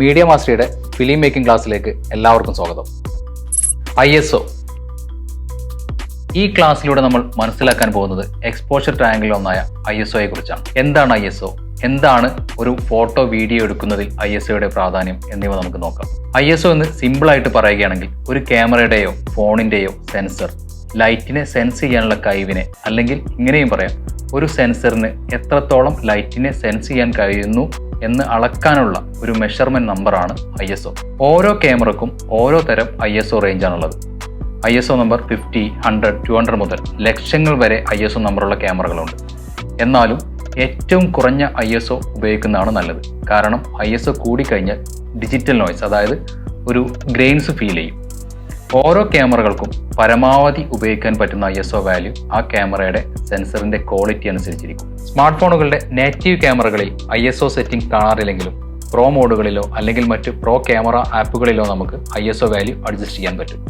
Media മാസ്റ്ററിയുടെ film making ക്ലാസ്സിലേക്ക് എല്ലാവർക്കും സ്വാഗതം. ഐ എസ് ഒ ഈ ക്ലാസ്സിലൂടെ നമ്മൾ മനസ്സിലാക്കാൻ പോകുന്നത് എക്സ്പോഷർ ട്രയാങ്കിൾ ഒന്നായ ഐ എസ് ഒയെ കുറിച്ചാണ്. എന്താണ് ഐ എസ് ഒ എന്താണ് ഒരു ഫോട്ടോ വീഡിയോ എടുക്കുന്നതിൽ ഐ എസ് ഒയുടെ പ്രാധാന്യം എന്നിവ നമുക്ക് നോക്കാം. ഐ എസ് ഒ എന്ന് സിമ്പിളായിട്ട് പറയുകയാണെങ്കിൽ ഒരു ക്യാമറയുടെയോ ഫോണിന്റെയോ സെൻസർ ലൈറ്റിനെ സെൻസ് ചെയ്യാനുള്ള കഴിവിനെ അല്ലെങ്കിൽ ഇങ്ങനെയും പറയാം ഒരു സെൻസറിന് എത്രത്തോളം ലൈറ്റിനെ സെൻസ് ചെയ്യാൻ കഴിയുന്നു എന്ന് അളക്കാനുള്ള ഒരു മെഷർമെന്റ് നമ്പറാണ് ഐ എസ് ഒ ഓരോ ക്യാമറക്കും ഓരോ തരം I S O റേഞ്ചാണുള്ളത് I S O number fifty hundred two hundred മുതൽ ലക്ഷങ്ങൾ വരെ ഐ എസ് ഒ നമ്പറുള്ള ക്യാമറകളുണ്ട് എന്നാലും ഏറ്റവും കുറഞ്ഞ ഐ എസ് ഒ ഉപയോഗിക്കുന്നതാണ് നല്ലത്. കാരണം ഐ എസ് ഒ കൂടിക്കഴിഞ്ഞാൽ ഡിജിറ്റൽ നോയ്സ് അതായത് ഒരു ഗ്രെയിൻസ് ഫീൽ ചെയ്യും. ഓരോ ക്യാമറകൾക്കും പരമാവധി ഉപയോഗിക്കാൻ പറ്റുന്ന ഐ എസ് ഒ വാല്യൂ ആ ക്യാമറയുടെ സെൻസറിന്റെ ക്വാളിറ്റി അനുസരിച്ചിരിക്കും. സ്മാർട്ട് ഫോണുകളുടെ നേറ്റീവ് ക്യാമറകളിൽ ഐ എസ് ഒ സെറ്റിംഗ് കാണാറില്ലെങ്കിലും പ്രോ മോഡുകളിലോ അല്ലെങ്കിൽ മറ്റ് പ്രോ ക്യാമറ ആപ്പുകളിലോ നമുക്ക് I S O value adjust ചെയ്യാൻ പറ്റും.